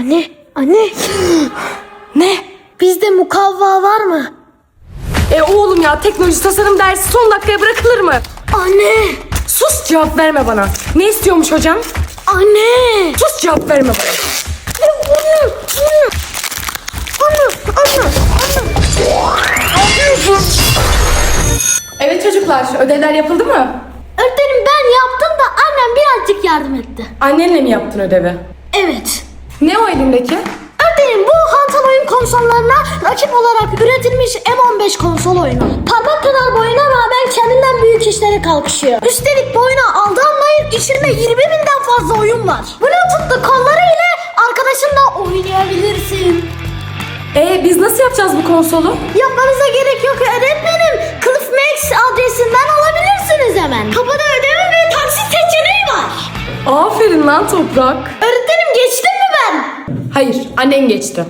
Anne, anne. Ne? Bizde mukavva var mı? E oğlum ya teknoloji tasarım dersi son dakikaya bırakılır mı? Anne, Sus cevap verme bana. Ne istiyormuş hocam? anne. Sus cevap verme bana. Anne, anne, anne, anne. Evet çocuklar ödevler yapıldı mı? Öğretmenim ben yaptım da annem birazcık yardım etti. Annenle mi yaptın ödevi? Evet. Ne o elindeki? Öğretmenim bu hantal oyun konsollarına rakip olarak üretilmiş M15 konsol oyunu. Parmak kadar boyuna rağmen kendinden büyük işlere kalkışıyor. Üstelik boyuna aldanmayın içinde 20 binden fazla oyun var. Bluetooth'lu kolları ile arkadaşınla oynayabilirsin. E biz nasıl yapacağız bu konsolu? Yapmanıza gerek yok öğretmenim. CliffMax adresinden alabilirsiniz hemen. Kapıda ödeme ve taksit seçeneği var. Aferin lan toprak. Öğretmenim ben? Hayır annen geçti.